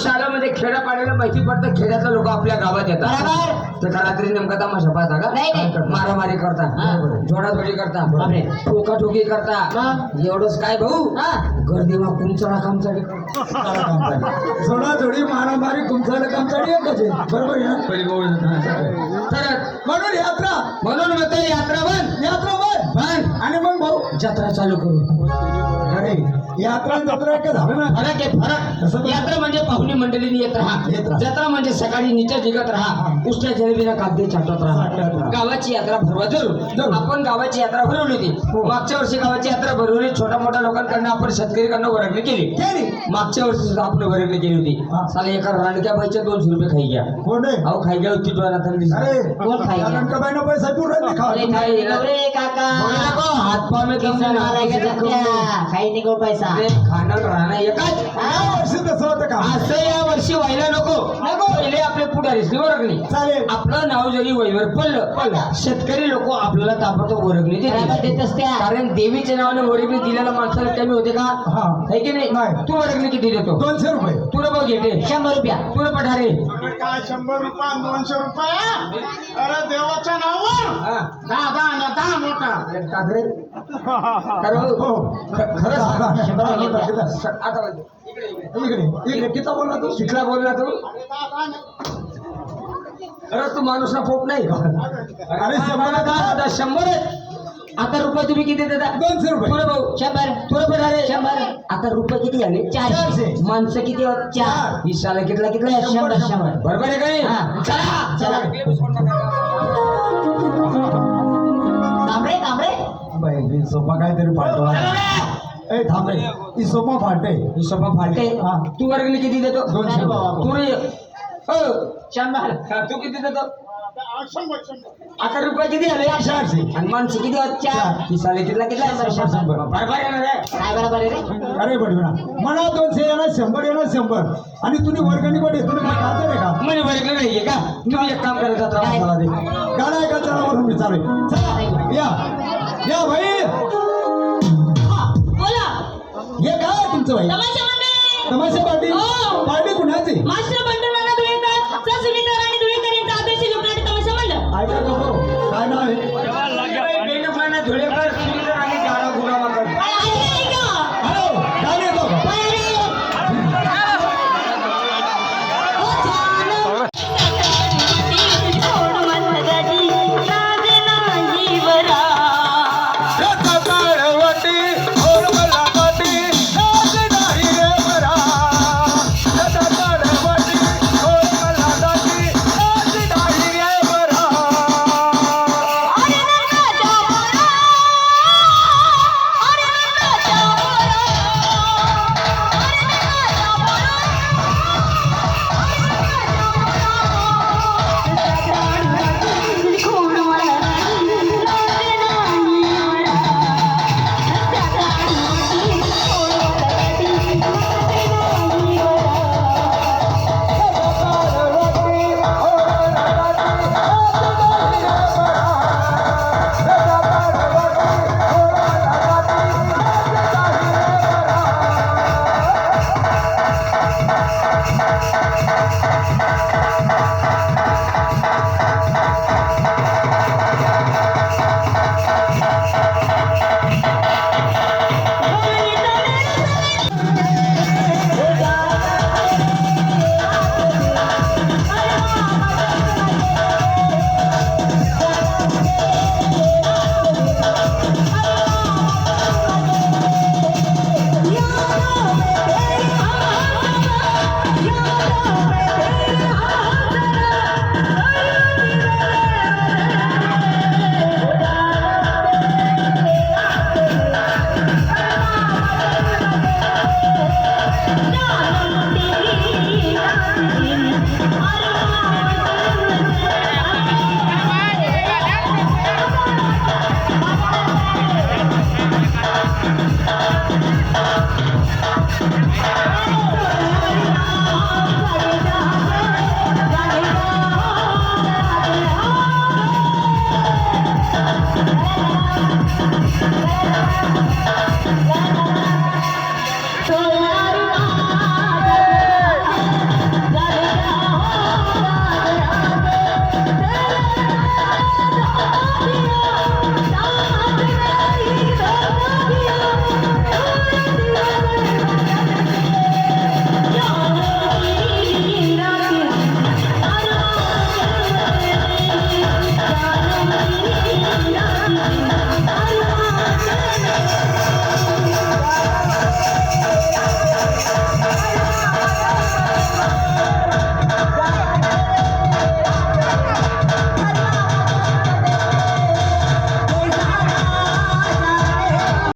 शाळेमध्ये खेड्या पाड्याला माहिती पडतं खेड्यातले लोक आपल्या गावात येतात. बरोबर. का रात्री नेमका तमाशा पाहता का? नाही. मारामारी करता हा. जोडाजोडी करता बापरे. ठोकाठोकी करता. मग? एवढंच काय भाऊ? हा. गर्दीमा कुंचडा कामचाडी. थोडा थोडी मारामारी कुंचाड कामचाडी एकच आहे बरोबर आहे ना? तर म्हणून यात्रा. म्हणून म्हणतो यात्रा बंद. यात्रा बंद. बंद. आणि मग भाऊ जत्रा चालू करू. यात्रा जत्रा काय झालं ना? फरक आहे फरक? यात्रा म्हणजे पाहुणी मंडळीने येत राहा. जत्रा म्हणजे सकाळी नीच्या जिगत राहा. उष्ट्या जलेबीला कागदी चाटत राहा. गावाची यात्रा भरवा. जरूर. आपण गावाची यात्रा भरवली होती. हो. मागच्या वर्षी गावाची यात्रा भरवली. छोट्या मोठ्या लोकांकडनं आपण शेतकरीकडनं वर्गणी केली. मागच्या वर्षी सुद्धा आपण वर्गणी केली होती. हा. साला एका रांडक्या बाईच्या दोनशे रुपये खाई घ्या. कोण आहे अहो खाई घ्या होती कोण खायला? अनंतबाईनं पैसा खाई काका. में दम किसन नाही माराय पैसा खाणं राहणं एकच. या वर्षी तसं होतं का? असं या वर्षी व्हायला नको. नको. पहिले आपले चालेल. आपलं नाव जरी वहीवर पडलं पडलं. शेतकरी लोक आपल्याला ताबडतोब देतील. देत असत्या कारण देवीच्या नावाने वर्गणी दिलेल्या माणसाला कमी होते का? हा. की नाही. तू वर्गणी किती देतो? दोनशे रुपये. तू बघ घेते. शंभर रुपया. तू पठारे. काय शंभर रुपये दोनशे रुपये? अरे देवाच्या नावावर? हा. दहा दहा आणि दहा मोठा. कारण हो. किती? आता बघ. इकडे इकडे. किती बोलला तू? शिकला बोलला तू? अरे तू माणूस ना पोप नाही. अरे शंभर शंभर. आता रुपये तुम्ही किती देता? दोनशे रुपये. भाऊ शंभर. तुला पण आले शंभर. आता रुपये किती झाले? चारशे. माणसं किती आहोत? चार. विसाला कितला कितला शंभर शंभर बरोबर आहे काय हा. चला चला. बाई, ही सोपा काहीतरी फाटतो ए थांब रे ही सोपा फाटे. हिशोबा फाटे. हा. तू वर्गणी किती देतो? दोनशे. तू रे. हो शंभर. हा, तू किती देतो? आता रुपये किती आले चारशे आणि माणसं किती चार. कितला शंभर, शंभर. बरोबर आहे? काय बरोबर आहे रे? अरे बडविना मला दोनशे येणार शंभर येणार शंभर. आणि तुम्ही वर्गणी काय खाते रे का? म्हणे वर्गणी नाहीये का? तुम्ही एक काम करायचं काय? त्रास दे. गाडा एका चढावरून विचारे चला या. या भाई. बोला. हे काय तुमचं भाई? तमाशा तमाशा पार्टी हो. पार्टी कुणाची? मास्टर